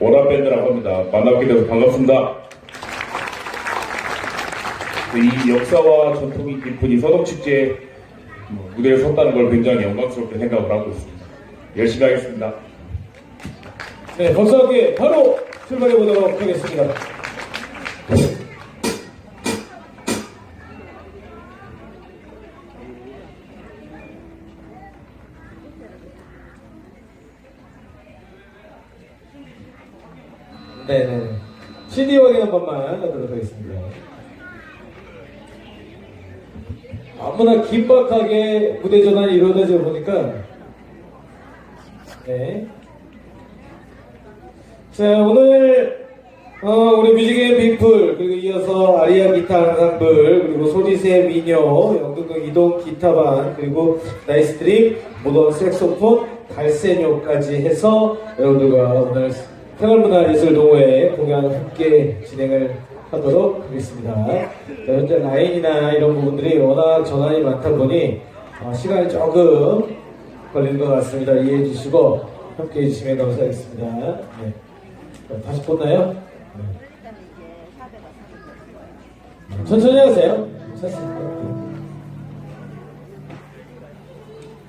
오라밴드라고 합니다. 만나뵙게 돼서 반갑습니다. 이 역사와 전통이 깊은 이 서동축제 무대에 섰다는 걸 굉장히 영광스럽게 생각을 하고 있습니다. 열심히 하겠습니다. 네, 함께 바로 출발해 보도록 하겠습니다. 네네. CD 확인 한 번만 하도록 하겠습니다. 아무나 긴박하게 무대 전환이 이루어지다 보니까 네. 자 오늘 어, 우리 뮤직앤 빅플 그리고 이어서 아리아 기타 앙상블 그리고 소리새 미녀 영등동 이동 기타반 그리고 나이스 드림 모던 색소폰 갈세뇨까지 해서 여러분들과 오늘 생활문화예술동호회 공연 함께 진행을 하도록 하겠습니다. 자, 현재 라인이나 이런 부분들이 워낙 전환이 많다 보니 어, 시간이 조금 걸리는 것 같습니다. 이해해 주시고 함께 해주시면 감사하겠습니다. 네. 자, 다시 보나요? 네. 천천히 하세요.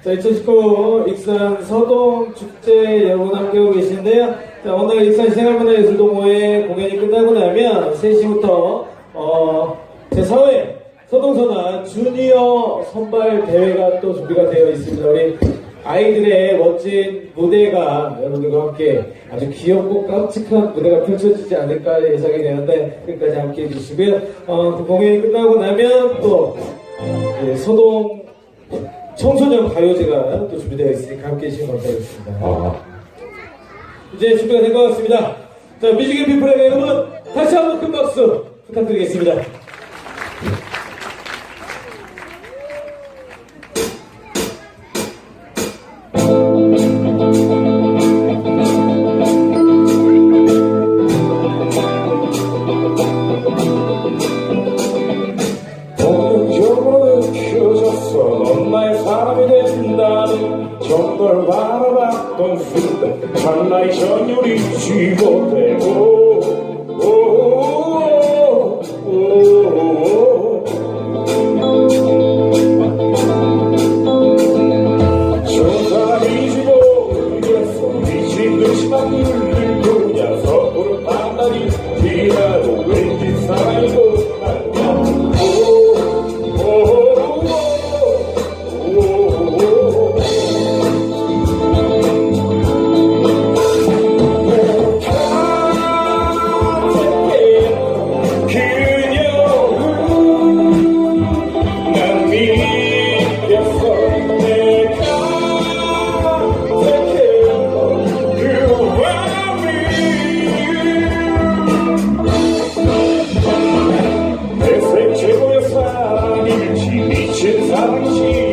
자, 2019 익산 서동 축제 여러분 함께하고 계신데요. 자, 오늘 익산 생활문화예술동호회 공연이 끝나고 나면 3시부터 어, 제4회 서동선화 주니어 선발 대회가 또 준비가 되어 있습니다. 우리 아이들의 멋진 무대가 여러분들과 함께 아주 귀엽고 깜찍한 무대가 펼쳐지지 않을까 예상이 되는데 끝까지 함께 해주시고요. 어, 그 공연이 끝나고 나면 또 예, 서동 청소년 가요제가 또 준비되어 있으니까 함께 해주시면 감사하겠습니다. 아, 이제 준비가 된 것 같습니다. 자, 뮤직앤 피플에게 여러분 다시 한번 큰 박수 부탁드리겠습니다. 나의 사람이 된다는 정걸 바라 순간 찰나의 전율이 쥐고되고 정답이 지고 미친 듯이 막흘 미